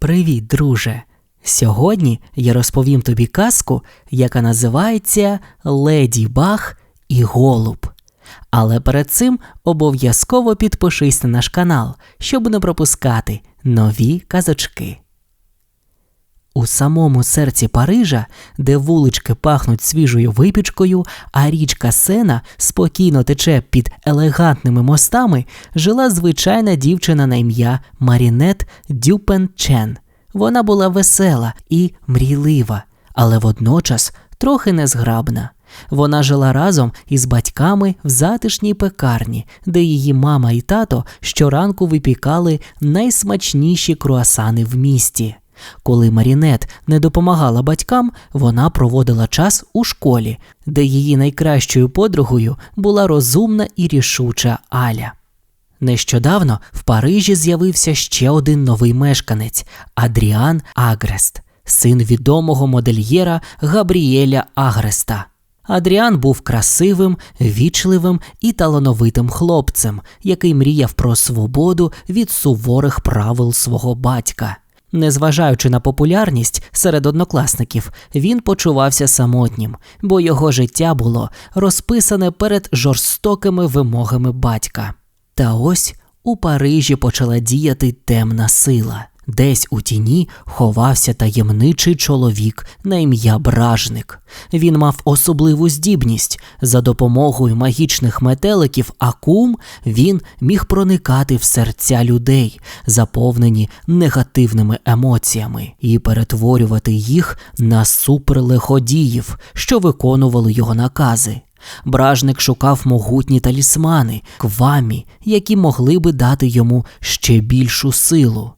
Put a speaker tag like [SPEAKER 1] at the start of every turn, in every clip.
[SPEAKER 1] Привіт, друже! Сьогодні я розповім тобі казку, яка називається Леді Баг і Голуб. Але перед цим обов'язково підпишись на наш канал, щоб не пропускати нові казочки. У самому серці Парижа, де вулички пахнуть свіжою випічкою, а річка Сена спокійно тече під елегантними мостами, жила звичайна дівчина на ім'я Марінет Дюпен Чен. Вона була весела і мрійлива, але водночас трохи незграбна. Вона жила разом із батьками в затишній пекарні, де її мама і тато щоранку випікали найсмачніші круасани в місті. Коли Марінет не допомагала батькам, вона проводила час у школі, де її найкращою подругою була розумна і рішуча Аля. Нещодавно в Парижі з'явився ще один новий мешканець Адріан Агрест, син відомого модельєра Габріеля Агреста. Адріан був красивим, вічливим і талановитим хлопцем, який мріяв про свободу від суворих правил свого батька. Незважаючи на популярність серед однокласників, він почувався самотнім, бо його життя було розписане перед жорстокими вимогами батька. Та ось у Парижі почала діяти темна сила. Десь у тіні ховався таємничий чоловік на ім'я Бражник. Він мав особливу здібність. За допомогою магічних метеликів Акум він міг проникати в серця людей, заповнені негативними емоціями, і перетворювати їх на суперлиходіїв, що виконували його накази. Бражник шукав могутні талісмани, квамі, які могли би дати йому ще більшу силу.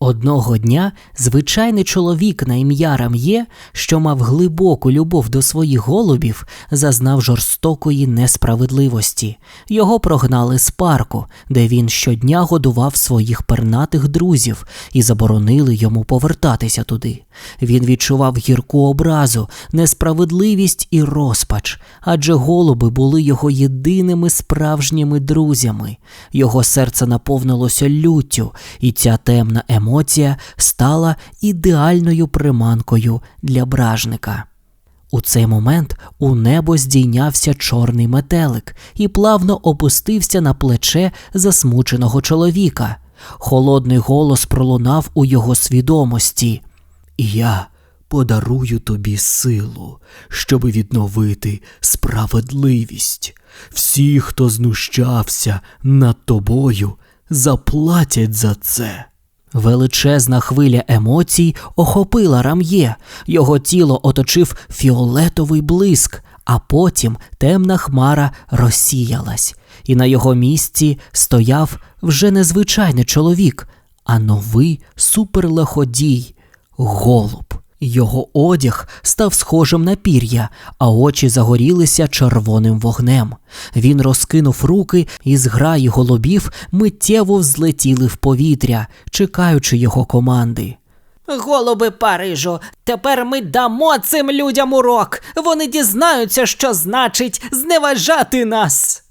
[SPEAKER 1] Одного дня звичайний чоловік на ім'я Рам'є, що мав глибоку любов до своїх голубів, зазнав жорстокої несправедливості. Його прогнали з парку, де він щодня годував своїх пернатих друзів і заборонили йому повертатися туди. Він відчував гірку образу, несправедливість і розпач, адже голуби були його єдиними справжніми друзями. Його серце наповнилося люттю, і ця темна емоція стала ідеальною приманкою для бражника. У цей момент у небо здійнявся чорний метелик і плавно опустився на плече засмученого чоловіка. Холодний голос пролунав у його свідомості. Я подарую тобі силу, щоб відновити справедливість. Всі, хто знущався над тобою, заплатять за це. Величезна хвиля емоцій охопила рам'є, його тіло оточив фіолетовий блиск, а потім темна хмара розсіялась, і на його місці стояв вже незвичайний чоловік, а новий суперлеходій голуб. Його одяг став схожим на пір'я, а очі загорілися червоним вогнем. Він розкинув руки, і зграї голубів миттєво взлетіли в повітря, чекаючи його команди.
[SPEAKER 2] Голуби Парижу, тепер ми дамо цим людям урок. Вони дізнаються, що значить зневажати нас.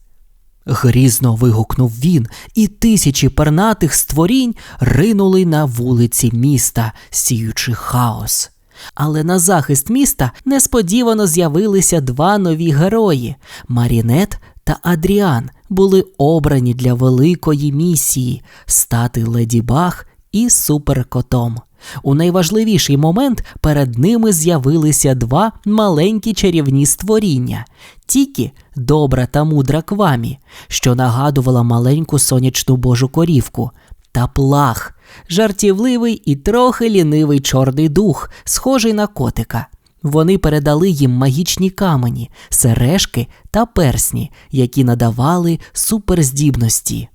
[SPEAKER 1] Грізно вигукнув він, і тисячі пернатих створінь ринули на вулиці міста, сіючи хаос. Але на захист міста несподівано з'явилися два нові герої Марінет та Адріан були обрані для великої місії стати леді Баг і суперкотом. У найважливіший момент перед ними з'явилися два маленькі чарівні створіння Тікі, добра та мудра квамі, що нагадувала маленьку сонячну божу корівку, та плах, жартівливий і трохи лінивий чорний дух, схожий на котика. Вони передали їм магічні камені, сережки та персні, які надавали суперздібності.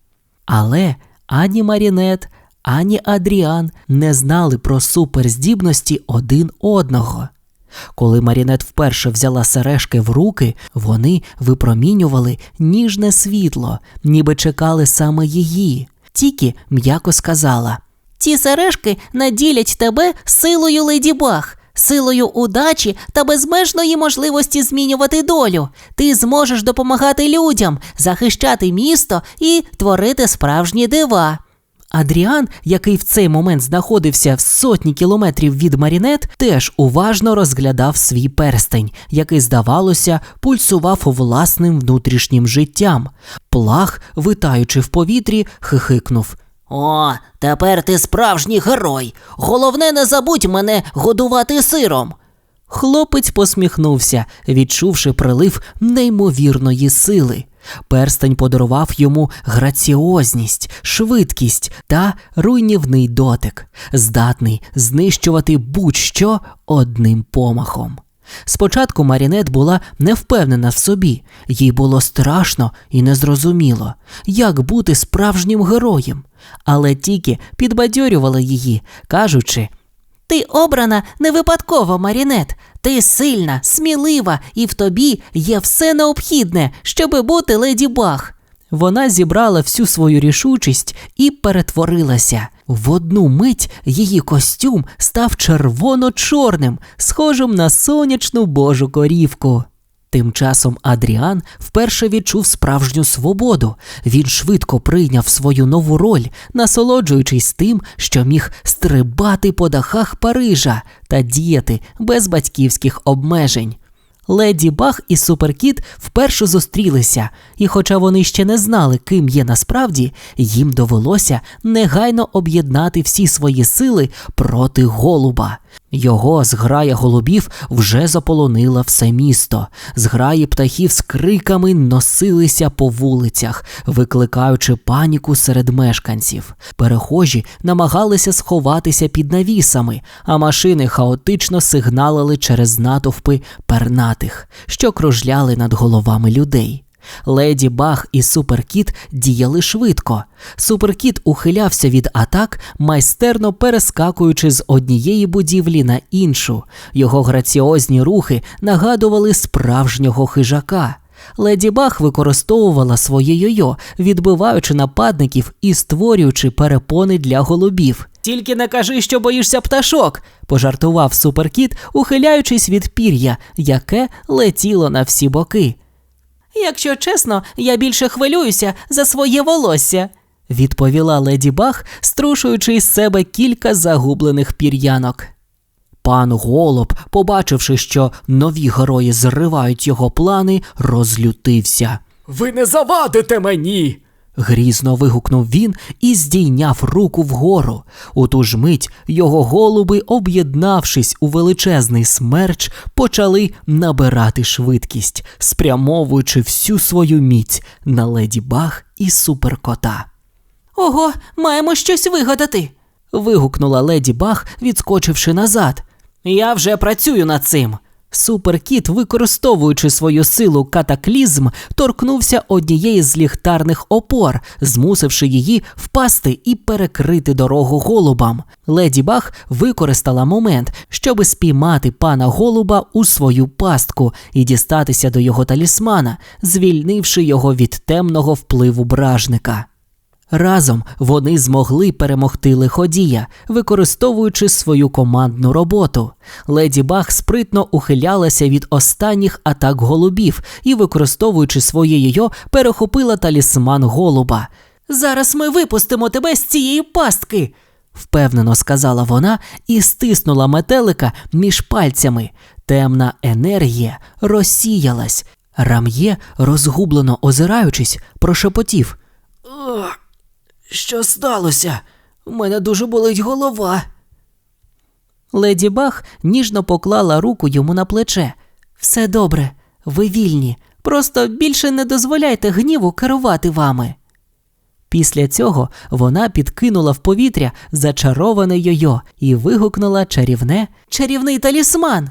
[SPEAKER 1] Але ані Марінет, ані Адріан не знали про суперздібності один одного. Коли Марінет вперше взяла сережки в руки, вони випромінювали ніжне світло, ніби чекали саме її. Тільки м'яко сказала
[SPEAKER 2] Ці сережки наділять тебе силою леді Бах, силою удачі та безмежної можливості змінювати долю. Ти зможеш допомагати людям, захищати місто і творити справжні дива.
[SPEAKER 1] Адріан, який в цей момент знаходився в сотні кілометрів від Марінет, теж уважно розглядав свій перстень, який, здавалося, пульсував власним внутрішнім життям. Плах, витаючи в повітрі, хихикнув.
[SPEAKER 2] О, тепер ти справжній герой. Головне, не забудь мене годувати сиром.
[SPEAKER 1] Хлопець посміхнувся, відчувши прилив неймовірної сили. Перстень подарував йому граціозність, швидкість та руйнівний дотик, здатний знищувати будь-що одним помахом. Спочатку Марінет була невпевнена в собі, їй було страшно і незрозуміло, як бути справжнім героєм, але тільки підбадьорювала її, кажучи.
[SPEAKER 2] Ти обрана не випадково, Марінет. Ти сильна, смілива, і в тобі є все необхідне, щоби бути леді Баг.
[SPEAKER 1] Вона зібрала всю свою рішучість і перетворилася. В одну мить її костюм став червоно-чорним, схожим на сонячну божу корівку. Тим часом Адріан вперше відчув справжню свободу. Він швидко прийняв свою нову роль, насолоджуючись тим, що міг стрибати по дахах Парижа та діяти без батьківських обмежень. Леді Баг і Суперкіт вперше зустрілися, і хоча вони ще не знали, ким є насправді, їм довелося негайно об'єднати всі свої сили проти голуба. Його зграя голубів вже заполонила все місто. Зграї птахів з криками носилися по вулицях, викликаючи паніку серед мешканців. Перехожі намагалися сховатися під навісами, а машини хаотично сигналили через натовпи пернатих, що кружляли над головами людей. Леді Баг і Суперкіт діяли швидко. Суперкіт ухилявся від атак, майстерно перескакуючи з однієї будівлі на іншу. Його граціозні рухи нагадували справжнього хижака. Леді Баг використовувала своє йо-йо, відбиваючи нападників і створюючи перепони для голубів. Тільки не кажи, що боїшся пташок, пожартував суперкіт, ухиляючись від пір'я, яке летіло на всі боки.
[SPEAKER 2] Якщо чесно, я більше хвилююся за своє волосся.
[SPEAKER 1] відповіла леді Бах, струшуючи із себе кілька загублених пір'янок. Пан Голуб, побачивши, що нові герої зривають його плани, розлютився. Ви не завадите мені. Грізно вигукнув він і здійняв руку вгору. У ту ж мить його голуби, об'єднавшись у величезний смерч, почали набирати швидкість, спрямовуючи всю свою міць на леді Баг і суперкота.
[SPEAKER 2] Ого, маємо щось вигадати.
[SPEAKER 1] Вигукнула леді Баг, відскочивши назад. Я вже працюю над цим. Суперкіт, використовуючи свою силу катаклізм, торкнувся однієї з ліхтарних опор, змусивши її впасти і перекрити дорогу голубам. Леді Баг використала момент, щоби спіймати пана голуба у свою пастку і дістатися до його талісмана, звільнивши його від темного впливу бражника. Разом вони змогли перемогти лиходія, використовуючи свою командну роботу. Леді Баг спритно ухилялася від останніх атак голубів і, використовуючи своє йо, перехопила талісман голуба.
[SPEAKER 2] Зараз ми випустимо тебе з цієї пастки.
[SPEAKER 1] Впевнено сказала вона і стиснула метелика між пальцями. Темна енергія розсіялась. Рам'є, розгублено озираючись, прошепотів. Що сталося? У мене дуже болить голова. Леді Баг ніжно поклала руку йому на плече. Все добре, ви вільні. Просто більше не дозволяйте гніву керувати вами. Після цього вона підкинула в повітря зачароване йо-йо і вигукнула чарівне
[SPEAKER 2] Чарівний талісман.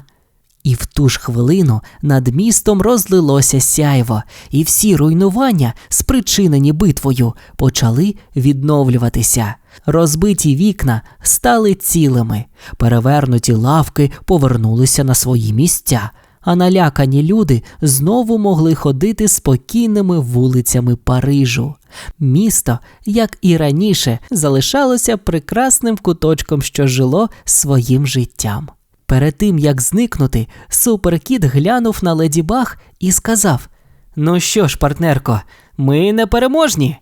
[SPEAKER 1] І в ту ж хвилину над містом розлилося сяйво, і всі руйнування, спричинені битвою, почали відновлюватися. Розбиті вікна стали цілими, перевернуті лавки повернулися на свої місця, а налякані люди знову могли ходити спокійними вулицями Парижу. Місто, як і раніше, залишалося прекрасним куточком, що жило своїм життям. Перед тим як зникнути, суперкіт глянув на леді Баг і сказав: Ну що ж, партнерко, ми не переможні.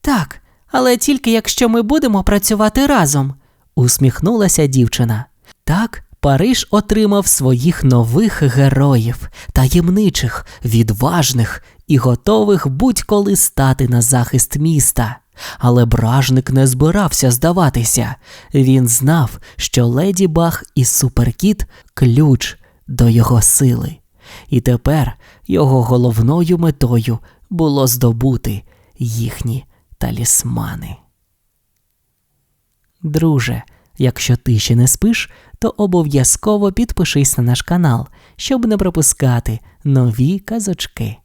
[SPEAKER 2] Так,
[SPEAKER 1] Але тільки якщо ми будемо працювати разом, усміхнулася дівчина. Так Париж отримав своїх нових героїв, таємничих, відважних і готових будь-коли стати на захист міста. Але бражник не збирався здаватися. Він знав, що леді Баг і Суперкіт ключ до його сили. І тепер його головною метою було здобути їхні талісмани. Друже, якщо ти ще не спиш, то обов'язково підпишись на наш канал, щоб не пропускати нові казочки.